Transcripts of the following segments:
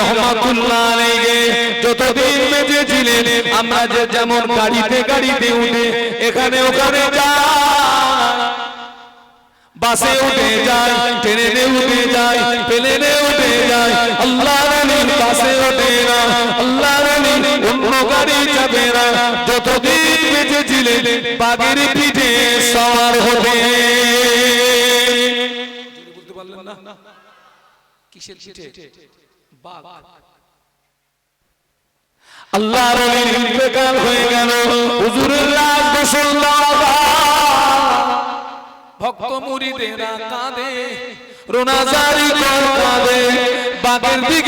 রহমাতুল্লাহ আলাইহি। যতদিন বেঁচে ছিলেন আমরা যে যেমন গাড়িতে গাড়িতে উঠে, এখানে ওখানে যাই বাসে উঠে যায়, ট্রেনে উঠে যায়, প্লেনে উঠে যায়। আল্লাহ রানী বাসে ওঠে না আল্লাহ রানী অন্য গাড়ি যাবে না। যতদিন বেঁচে ছিলেন বাগের পিঠে সওয়ার হতে। কিসের পিঠে? আল্লাহ ইন্তেকাল হয়ে গেল। হুজুরের ভক্ত মুরিদেরা কাঁদে রোনাজারি বাগের দিকে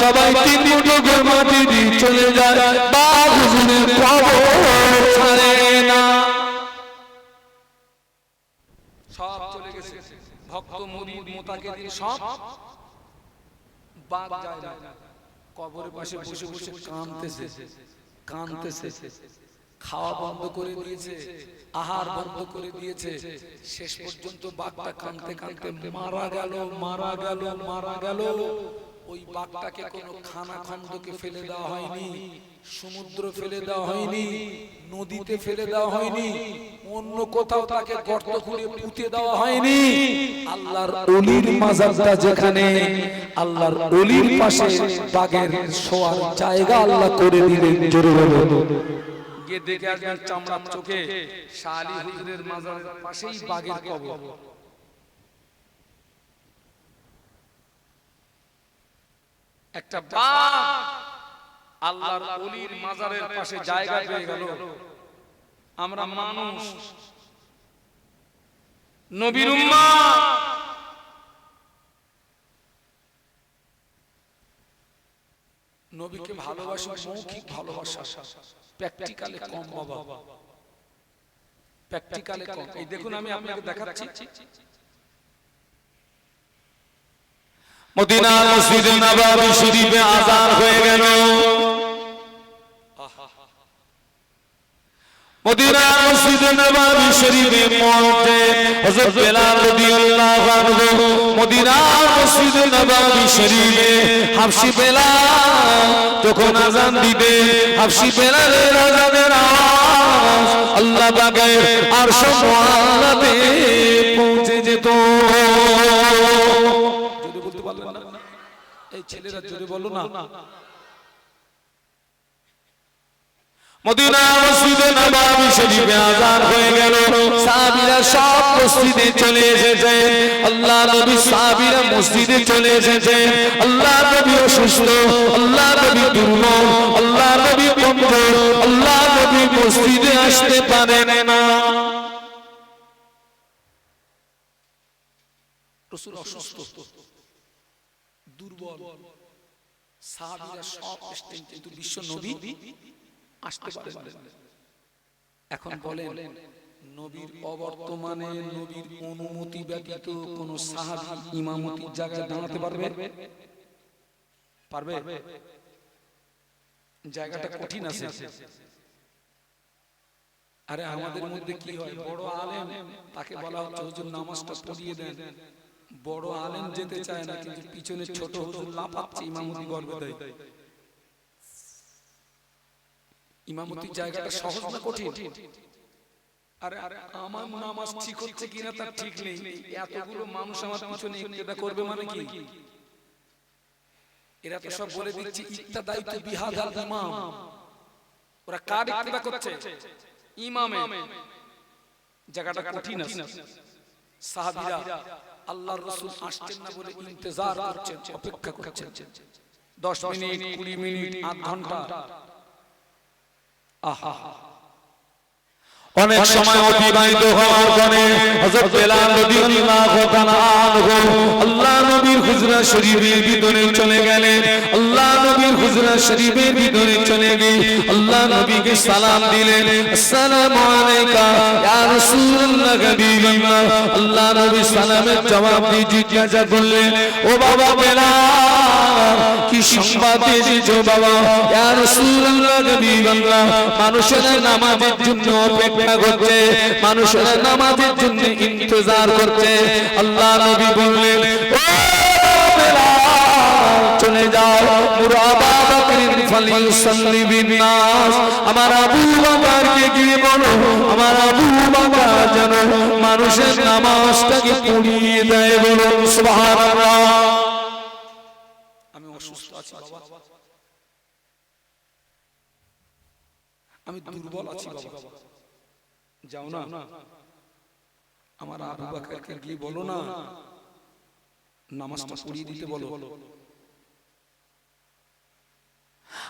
সবাই তিন মুঠো মাটি নিয়ে চলে যায়, বাঘ হুজুরের কবর না। সব চলে গেছে। ভক্ত মুরিদ মোতাকে সব বাদ যায় না। কবরের পাশে বসে বসে কাঁদতেছে কাঁদতেছে। খাওয়া বন্ধ করে দিয়েছে আহার বন্ধ করে দিয়েছে। শেষ পর্যন্ত বাঘটা কাঁদতে কাঁদতে মারা গেল মারা গেল মারা গেল। ওই বাঘটাকে কোনো খানা খন্দকে ফেলে দেওয়া হয়নি সমুদ্র ফেলে দেওয়া হয়নি নদীতে ফেলে দেওয়া হয়নি অন্য কোথাও তাকে গর্ত করে পুঁতে দেওয়া হয়নি। আল্লাহর অলির মাজারটা যেখানে আল্লাহর অলির পাশে বাগের শোয়ার জায়গা আল্লাহ করে দিলেন জোরে বলো গিয়ে দেখে আসবেন চামড়ার চোখে শালি হুজুরের পাশেই বাগের কবর। একটা বাঘ আল্লাহর অলির মাজারের পাশে জায়গা পেয়ে গেল। আমরা মানুষ। নবীর উম্মা নবীকে ভালোবাসা, মৌখিক ভালোবাসা। প্র্যাকটিক্যালে কম বাবা প্র্যাকটিক্যালে কম এই দেখুন আমি আপনাকে দেখাচ্ছি। মদিনার মসজিদে নবাবী শরীফে আজান হয়ে গেল। মদিনার মসজিদে নবাবী শরীফে মধ্যে হযরত বেলাল রাদিয়াল্লাহু আনহু মদিনার মসজিদে নবাবী শরীফে হাবশি বেলাল যখন আজান দিবে হাবশি বেলালের আজানের আওয়াজ আল্লাহ পাকের আরশ মুআল্লাতে পৌঁছে যেত। যদি বলতে পারলেন এই ছেলেরা যদি বলো না। মদিনা মসজিদে নববী শরীফে আযান হয়ে গেল। সাহাবীরা সব মসজিদে চলে এসেছে। আল্লাহ নবী সাহাবীরা মসজিদে চলে এসেছে। আল্লাহ নবী অসুস্থ, আল্লাহ নবী দুর্বল, আল্লাহ নবী কমজোর আল্লাহ নবী মসজিদে আসতে পারেন সব কিন্তু বিশ্ব নবী আসতে এখন বলেন নবীর অবর্তমানে নবীর অনুমতি ব্যতীত কোন সাহাবী ইমামতির জায়গায় দাঁড়াতে পারবে? পারবে? জায়গাটা কঠিন আছে। আরে আমাদের মধ্যে কি হয়? বড় আলেম তাকে বলা হচ্ছে হুজুর নামাজটা পড়িয়ে দেন। বড় আলেম যেতে চায় না কিন্তু পিছনে ছোট হুজুর লাফাচ্ছে ইমামতি গর্বে দেয় ইমামতির জায়গাটা সহজ না কঠিন? আরে আরে আমার নামাজ ঠিক হচ্ছে কিনা তার ঠিক নেই। এতগুলো মানুষ আমার পিছনে করবে মানে কি? এরা তো সব বলে দিচ্ছে ইত্তাদাইতু বিহাদাল ইমাম। ওরা কার করছে? ইমামে। জায়গাটা কঠিন আছে। সাহাবীরা আল্লাহর রাসূল আসছেন না বলে ইন্তজার করছেন অপেক্ষা করছেন। 10 মিনিট 20 মিনিট আধ ঘণ্টা। অনেক সময় অতিবাহিত হওয়ার পরে হযরত বেলাল রাদিয়াল্লাহু তাআলা আল্লাহ নবীর হুজরা শরীফের ভিতরে চলে গেলেন। আল্লাহ নবীর হুজরা শরীফের ভিতরে চলে গিয়ে আল্লাহ নবীকে সালাম দিলেন। আসসালামু আলাইকা, ইয়া রাসূলুল্লাহ, হাবিবাল্লাহ। আল্লাহ নবী সালামের জবাব দিয়ে জিজ্ঞাসা করলেন, ও বাবা বেলাল কি সংবাদ দিয়েছ বাবা? ইয়া রাসূলুল্লাহ, হাবিবাল্লাহ, মানুষের নামাজের জন্য অপেক্ষা করছে, মানুষের নামাজের জন্য ইন্তজার করছে। আল্লাহ নবী বললেন, ও আমার আবু বকরকে গিয়ে বলো, আমার আবু বকর যেন মানুষের নামাজটাকে পড়িয়ে দেয় বলো আমি অসুস্থ আছি, বাবা। আমি দুর্বল আছি, বাবা। যাও না। আমার আবু বাকরকে গিয়ে বলো না, নামাজটা পড়িয়ে দিতে বলো আমাদের মাজান আয়েশা সিদ্দিকা রাদিয়াল্লাহু তাআলা আনহা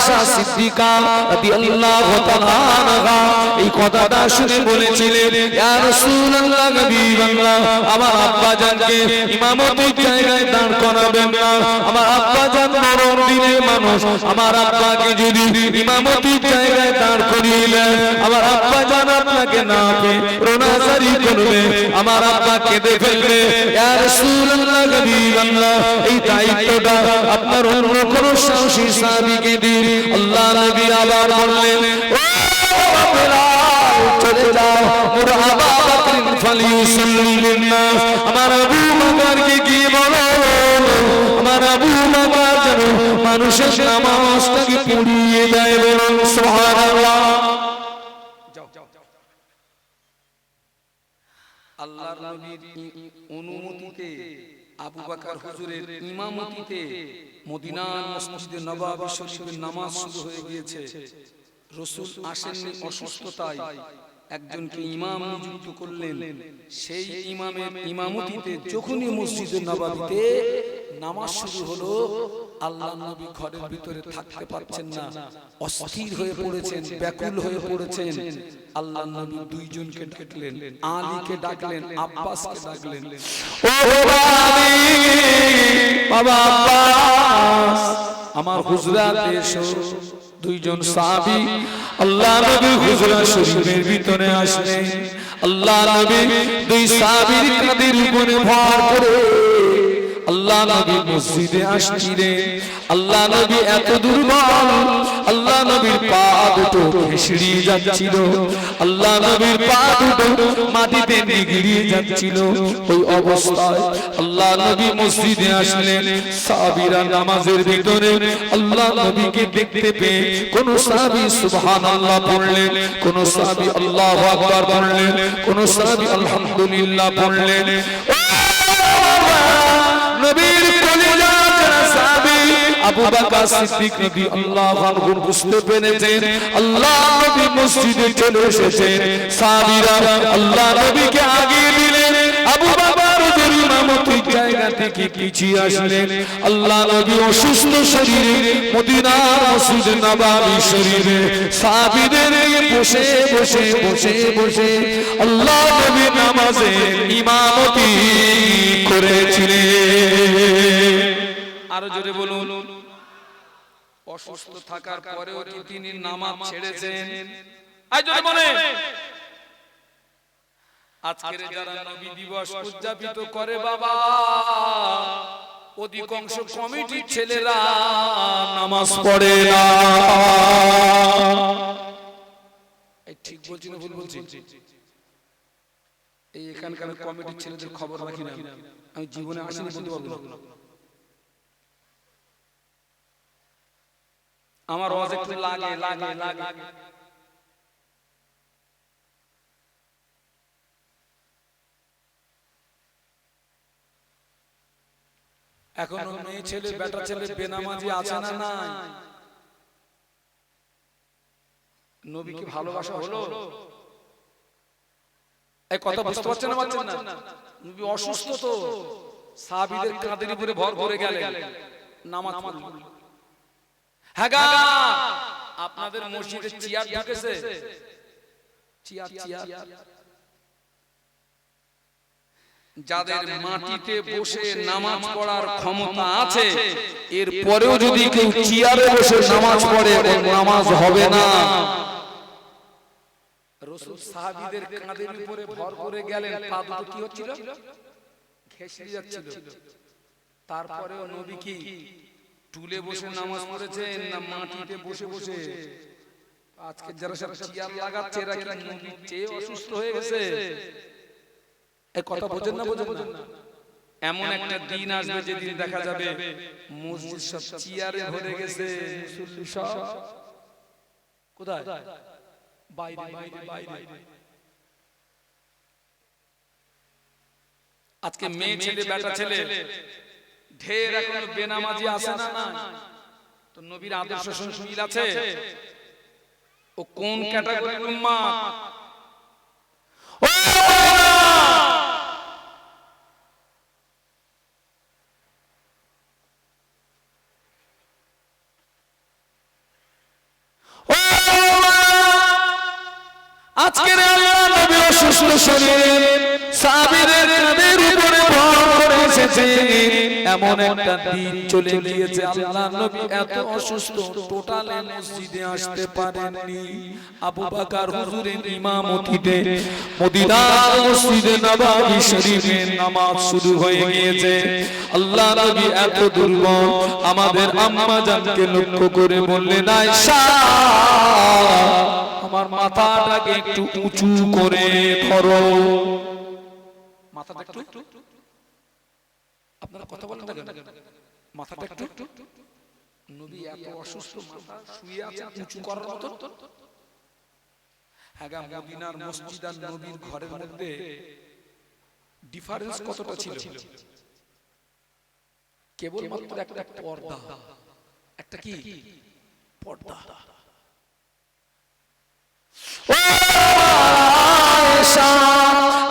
আয়েশা সিদ্দিকা রাদিয়াল্লাহু তাআলা এই কথাটা শুনে বলেছিলেন, ইয়া রাসূলুল্লাহ হাবিবাল্লাহ আমার আব্বা জানকে ইমামতির জায়গায় দাঁড় করাবেন না। আমার আব্বা জান মরণ দিনের মানুষ, আমার আব্বাকে যদি ইমামতির জায়গায় দাঁড় করিলেন আমার আব্বা জান আপনাকে না পেয়ে রোনাজারি করবে, আমার আব্বা কেঁদে ফেলবে। ইয়া রাসূলুল্লাহ হাবিবাল্লাহ এই দায়িত্বটা আপনার অন্য কোন সাহসী সাহাবীকে দিন আল্লাহ নবী আবার বললেন, ও চলে যাও মুরাবা বকরিন ফালিউসাল্লি বিন্নাস আমার আবু বলো? আমার আবু বকর যেন মানুষের দেয় সুবহানাল্লাহ। আল্লাহর নবীর অনুমতিতে আবু বাকর হুজুরের ইমামতিতে মদিনার মসজিদে নবাবী শরীফের নামাজ শুরু হয়ে গিয়েছে। রসুল আসেননি অসুস্থতায়। একজনকে ইমাম নিযুক্ত করলেন। সেই ইমামের ইমামতিতে যখনই মসজিদে নবাবিতে নামাজ শুরু হলো আল্লাহ নবী ঘরের ভিতরে থাকতে পারছেন না অস্থির হয়ে পড়েছেন ব্যাকুল হয়ে পড়েছেন। আল্লাহ নবী দুইজনকে ডাকলেন, আলীকে ডাকলেন, আব্বাসকে ডাকলেন। ও বাবা বাবা আব্বাস, আমার হুজরাত এসো দুইজন সাহাবী। আল্লাহ নবী হুজরা শরীফের ভিতরে আসলেন। আল্লাহ নবী দুই সাহাবীর কাঁধের উপরে ভর করে আল্লাহ নবী মসজিদে আসছিলেন। আল্লাহ নবী এত দুর্বল। আল্লাহ নবীর পা দুটো ফেসড়িয়ে যাচ্ছিল। আল্লাহ নবীর পা দুটো মাটিতে নিগড়িয়ে যাচ্ছিল। ওই অবস্থায় আল্লাহ নবী মসজিদে আসলেন। সাহাবীরা নামাজের ভিতরে আল্লাহ নবীকে দেখতে পেয়ে কোন সাহাবী সুবহানাল্লাহ পড়লেন কোন সাহাবী আল্লাহু আকবার পড়লেন কোন সাহাবী আলহামদুলিল্লাহ পড়লেন নবীর কলিজা যারা সাহাবী আবু বকর সিদ্দিক রাদিয়াল্লাহু আনহু বুঝতে পেরেছেন, আল্লাহ নবী মসজিদে চলে এসেছেন সাহাবীরা আল্লাহ নবীকে আগিয়ে দিলেন, আবু নবী অসুস্থ আরও জোরে বলুন। অসুস্থ থাকার পরেও তিনি নামাজ ছেড়েছেন? আজকের যারা নবী দিবস উদযাপিত করে বাবা অধিকাংশ কমিটির ছেলেরা নামাজ পড়ে না। এই ঠিক বলছি না ভুল বলছি? এই এখানকার কমিটির ছেলেদের খবর রাখি না। আমি জীবনে আসিনি বলতে পারব না। আমার আওয়াজ একটু লাগে লাগে। লাগে। এখনও মেয়ে ছেলে বেটা ছেলে বেনামাজি আছে না নাই? নবীকে ভালোবাসা হলো? এই কথা বুঝতে পারছেন না পারছেন না? নবী অসুস্থ তো। সাহাবীদের কাঁধের উপরে ভর করে গেলেন। নামাজ হ্যাঁ গা, আপনাদের মসজিদে চেয়ার ঢুকেছে। Chair chair. যাদের মাটিতে বসে নামাজ পড়ার ক্ষমতা আছে এর পরেও যদি কেউ চেয়ারে বসে নামাজ পড়ে ওর নামাজ হবে না। রসুল সাহাবীদের কাঁধের উপরে ভর করে গেলেন পা দুটো কি হচ্ছিল? ঘেঁষে যাচ্ছিল। তারপরেও নবী কি টুলে বসে নামাজ পড়েছেন না মাটিতে বসে বসে? আজকে যারা সব চেয়ার লাগাচ্ছে এরা কি নবীর চেয়ে অসুস্থ হয়ে গেছে? এই কথা বোঝেন না বোঝেন না। এমন একটা দিন আসবে যেদিন দেখা যাবে মসজিদ সব চেয়ারে ভরে গেছে কোথায়? বাইরে বাইরে বাইরে আজকে মেয়ে ছেলে বেটা ছেলে। ঢের এখন বেনামাজি আছে না? না? তো নবীর আদর্শ সঙ্গে মিল আছে? ও কোন ক্যাটাগরির ও ও আজকের আল্লাহ নবী অসুস্থ শরীর সাহাবীদের কাঁধের উপরে ভর করে এমন একটা দিন চলে গিয়েছে আল্লাহ নবী এত অসুস্থ টোটালে মসজিদে আসতে পারেননি। আবু বকর হুজুরের ইমামতিতে মদিনার মসজিদে নববী শরীফে নামাজ শুরু হয়ে গিয়েছে। আল্লাহ নবী এত দুর্বল। আমাদের আম্মা জানকে লক্ষ্য করে বললেন আয়েশা আমার মাথাটাকে একটু উঁচু করে ধরো। মাথাটা একটু আপনারা কথা বলেন কেন? মাথাটা একটু নবী এত অসুস্থ, মাথা শুয়ে আছে, উঁচু করার মতো হ্যাঁ মদিনার মসজিদ আর নবীর ঘরের মধ্যে ডিফারেন্স কতটা ছিল? কেবলমাত্র একটা পর্দা। একটা কি? পর্দা।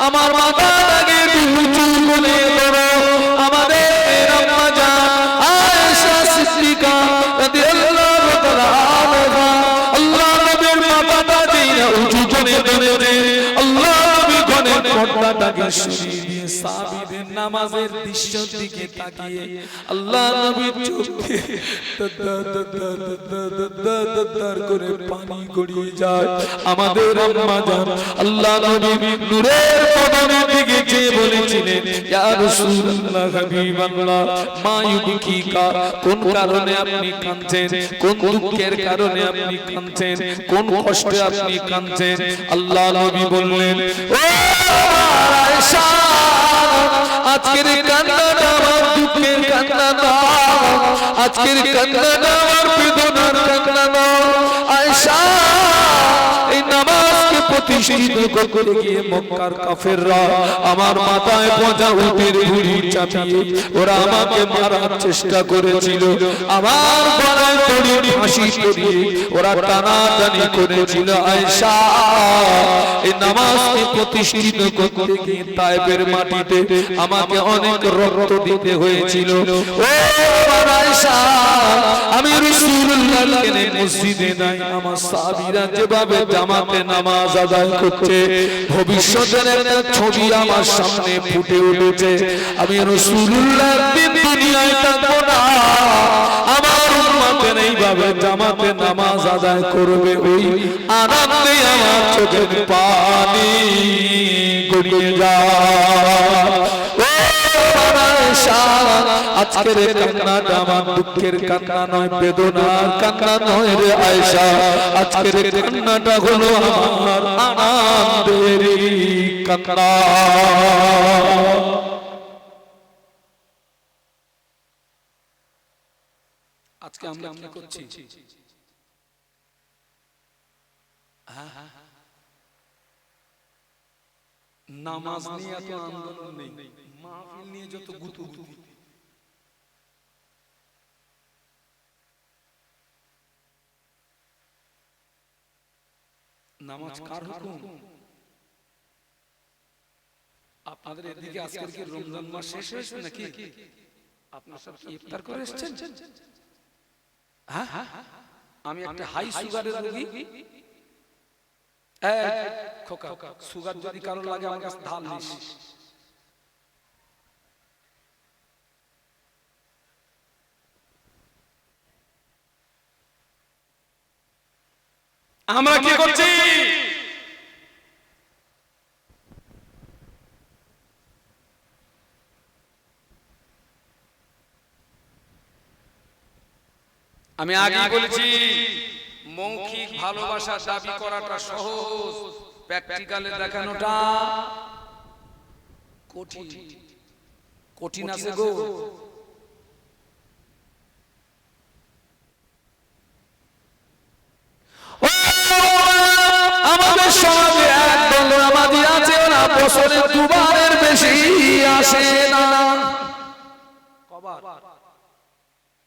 আমার মাথা লাগে উঁচু করে আমাদের আল্লাহ নবী নূরের দিকে ইয়া রাসূলুল্লাহ হাবিবাল্লাহ মা ইউবকিকা কোন কারণে আপনি কাঁদছেন? কোন দুঃখের কারণে আপনি কাঁদছেন? কোন কষ্টে আপনি কাঁদছেন? আল্লাহ নবী বললেন ও আয়েশা আজকের কান্নাটা আমার দুঃখের কান্না না। আজকের কান্নাটা আমার বেদনার কান্না না। আয়েশা এই নামাজকে প্রতিষ্ঠিত করতে গিয়ে মক্কার কাফেররা আমার মাথায় পচা উটের ঘুড়ি চাপিয়ে ওরা আমাকে মারার চেষ্টা করেছিল। আমার গলায় দড়ি ফাঁসি করিয়ে ওরা টানাটানি করেছিল। আয়েশা, এই নামাজকে প্রতিষ্ঠিত করতে গিয়ে তাইবের মাটিতে আমাকে অনেক রক্ত দিতে হয়েছিল। ও আয়েশা, আমি রাসূলুল্লাহকে মসজিদে নাই, আমার সাহাবীরা যেভাবে জামাতে নামাজ আদায় করছে। ভবিষ্যতের একটা ছবি আমার সামনে ফুটে উঠেছে। আমি জামাতে নামাজ আদায় করবে ওই আনন্দে আমার চোখের পানি গড়িয়ে যায়। আজকের কান্নাটা আমার দুঃখের কান্না নয় বেদনার কান্না নয় রে আয়েশা। আজকের কান্নাটা হলো আমার কান্না। আজকে আমরা কি করছি? হ্যাঁ, হ্যাঁ। নামাজ নিয়ে এত আন্দোলন নেই। মাহফিল নিয়ে যত গুতু নামাজ কার হুকুম? আপনাদের এদিকে আজকের কি রমজান মাস শেষ হয়েছে নাকি? আপনার সব ইফতার করে এসেছেন? হ্যাঁ? হ্যাঁ? আমি একটা হাই সুগারের রোগী। খোকা সুগার যদি কারও লাগে আমার কাছে ধান নিস আমরা কি করছি? আমি আগে বলেছি মৌখিক ভালোবাসা দাবি করাটা সহজ প্র্যাকটিক্যালে দেখানোটা কঠিন। কঠিন। আছে গো। আমাদের সমাজে আছে ওরা বছরে দুবারের বেশি আসে না। কবার?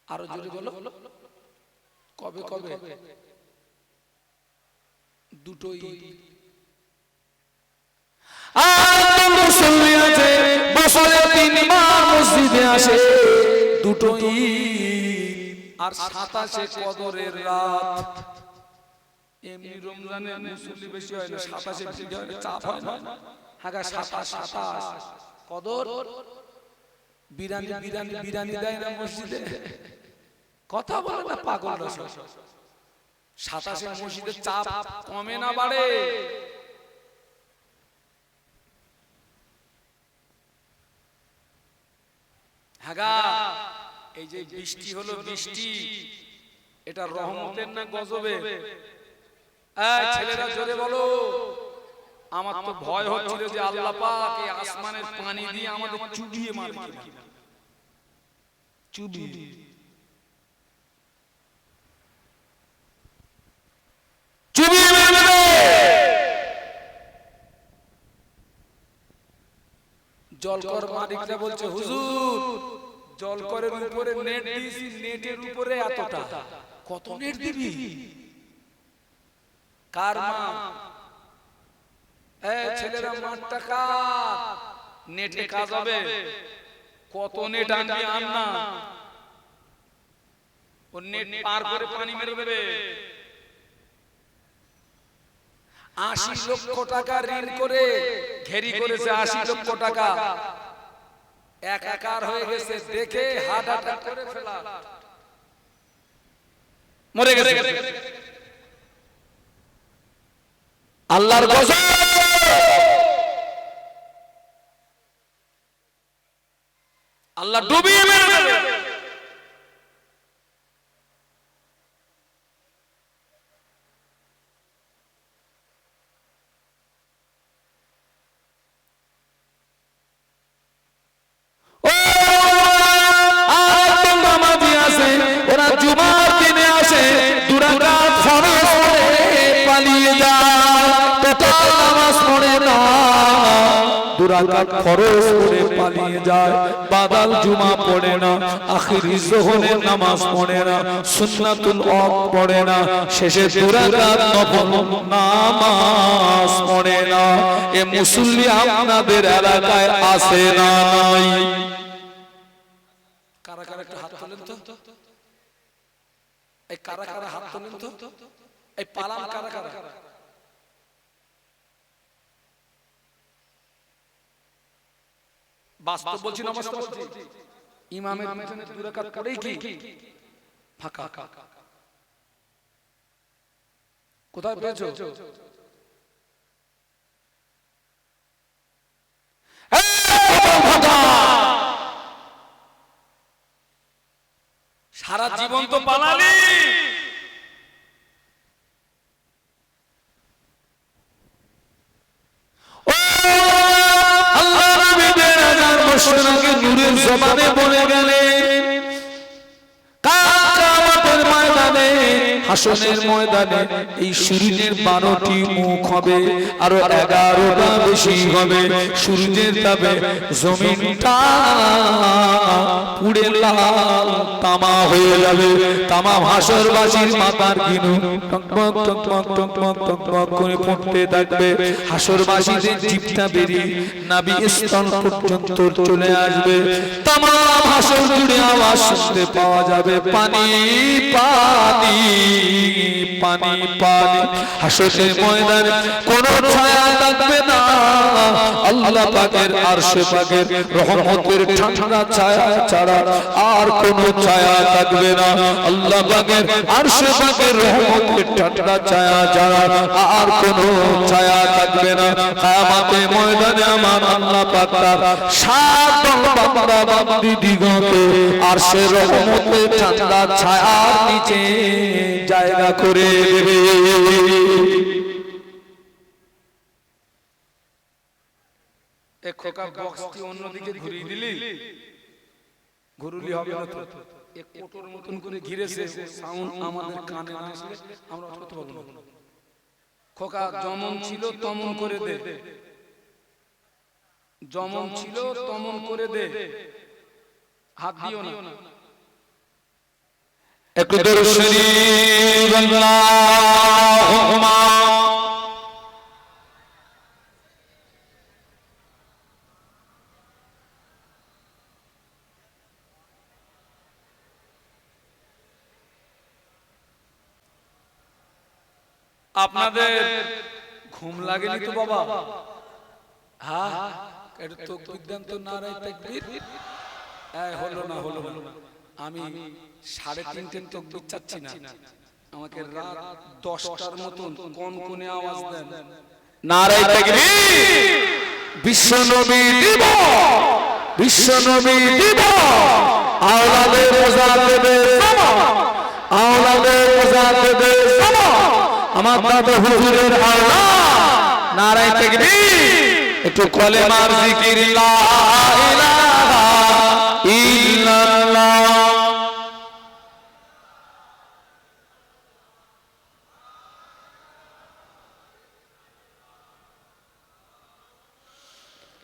আরও জোরে বলো। কবে কবে? দুটোই। আছে বছরে তিনবার মসজিদে আসে দুটো আর সাতাশে কদরের রাত। এমনি রমজানে মুসল্লি বেশি হয় না সাতাশে বেশি হয় না, চাপ না। সাতাশ সাতাশ। কদর? বিরানি বিরানি বিরানি দেয় না মসজিদে। কথা বলে না পাগল সাতাশে মসজিদের চাপ কমে না বাড়ে। হাগা এই যে বৃষ্টি হলো বৃষ্টি এটা রহমতের না গজবে। ছেলেরা জোরে বলো। আমার তো ভয় হচ্ছিল যে আল্লাহ পাক এই আসমানের পানি দিয়ে আমাদের চুবিয়ে মারবে। চুবিয়ে। জলকর মালিকরা বলছে হুজুর জলকরের উপরে নেট দিয়েছি নেটের উপরে এতটা। কত নেট দিবি? কার মা? ছেলেরা মাঠটা কার? নেটে কাজ হবে। কত নেট আনবি আন না ও নেট পার করে পানি মেরে দেবে। আশি লক্ষ টাকা ঋণ করে ঘেরি করেছে আশি লক্ষ টাকা। একাকার হয়ে গেছে দেখে হার্ট অ্যাটাক করে ফেলা। মরে গেছে। আল্লাহর গজব! আল্লাহ ডুবিয়ে মেরে দেবে দুরাকাত ফরজ পড়ে পালিয়ে যায়। বাদাল জুমা পড়ে না, আখিরি যোহরের নামাজ পড়ে না, সুন্নাতুল অক পড়ে না, শেষে দুরাকাত নফল নামাজ পড়ে না। এ মুসল্লি আপনাদের এলাকায় আছে না নাই? কারা কারা একটু হাত তোলেন তো? এই কারা কারা হাত তোলেন তো? এই পালাম কারা কারা? বাস্তব বলছি না বাস্তব বলছি। ইমামের পিছনে দুই রাকাত পড়েই কি? ফাঁকা। কোথায় পেয়েছ? সারা জীবন তো পালালি ও আল্লাহ নবী দেড় হাজার বছর আগে নূরের বলে গেলেন হাসনের ময়দানে এই সূর্যের বারোটি মুখ হবে, আরও এগারোটা বেশি হবে। সূর্যের তাবে জমিনটা পুড়ে লাল, তামা হয়ে যাবে। তামা গিনু টকমক টকমক টকমক টকমক করে ফুটতে থাকবে। জিভটা বেরিয়ে নাবি স্তন পর্যন্ত চলে আসবে। তামা হাসর জুড়ে আওয়াজ শুনতে পাওয়া যাবে। পানি পানি। পানি পানি। হাসরের ময়দানে কোন ছায়া থাকবে না। আল্লাহ পাকের আরশে পাকের রহমতের ঠান্ডা ছায়া ছাড়া আর কোন ছায়া থাকবে না। আল্লাহ পাকের আরশে পাকের রহমতের ঠান্ডা ছায়া ছাড়া আর কোন ছায়া থাকবে না। কিয়ামতে ময়দানে আমার আল্লাহ পাক তার সাত বান্দা বান্দি দিগকে আরশের রহমতের ঠান্ডা ছায়ার নিচে জায়গা করে দেবে। খোকা বক্সটি অন্যদিকে ঘুরিয়ে দিলি? ঘুরুলি হবে না তো? এক কোটোর মতন করে ঘিরেছে সাউন্ড আমাদের কানে না আসলে আমরা করতে পারব না। খোকা যেমন ছিল তমন করে দে। যেমন ছিল তমন করে দে। হাত দিও না। একটু দর্শনী আপনাদের ঘুম লাগেনি তো বাবা? হ্যাঁ এটা তো বিদ্যান্ত নারায় তাকবীর? এই হলো না হলো না আমি সাড়ে তিনটে তো চাচ্ছি না। আমাকে রাত দশটার মতন কোন কোনে আওয়াজ দেন? নারায় বিশ্ব নবী দিব বিশ্ব নবী দিব আওলাদে দেবে সমা আওলাদে দেবে সমা আমার দাদা হুজুরের আওলাদ নারায় তাকবীর! একটু কলেমার জিকির, লা ইলাহা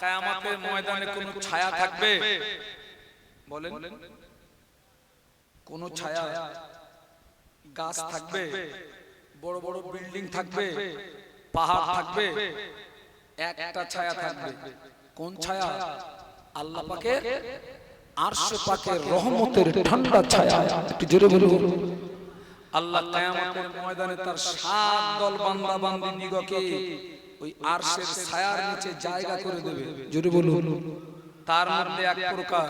কায়ামতের ময়দানে কোন ছায়া থাকবে? বলেন। কোন ছায়া গাছ থাকবে? বড় বড় বিল্ডিং থাকবে? পাহাড় থাকবে? একটা ছায়া থাকবে। কোন ছায়া? আল্লাহ পাকের আরশে পাকের রহমতের ঠান্ডা ছায়া। একটু জোরে বলুন। আল্লাহ কিয়ামতের ময়দানে তার সাত দল বান্দা বান্দি দিগকে ওই আরশের ছায়ার নিচে জায়গা করে দেবে। জোরে বলুন। তার মধ্যে এক প্রকার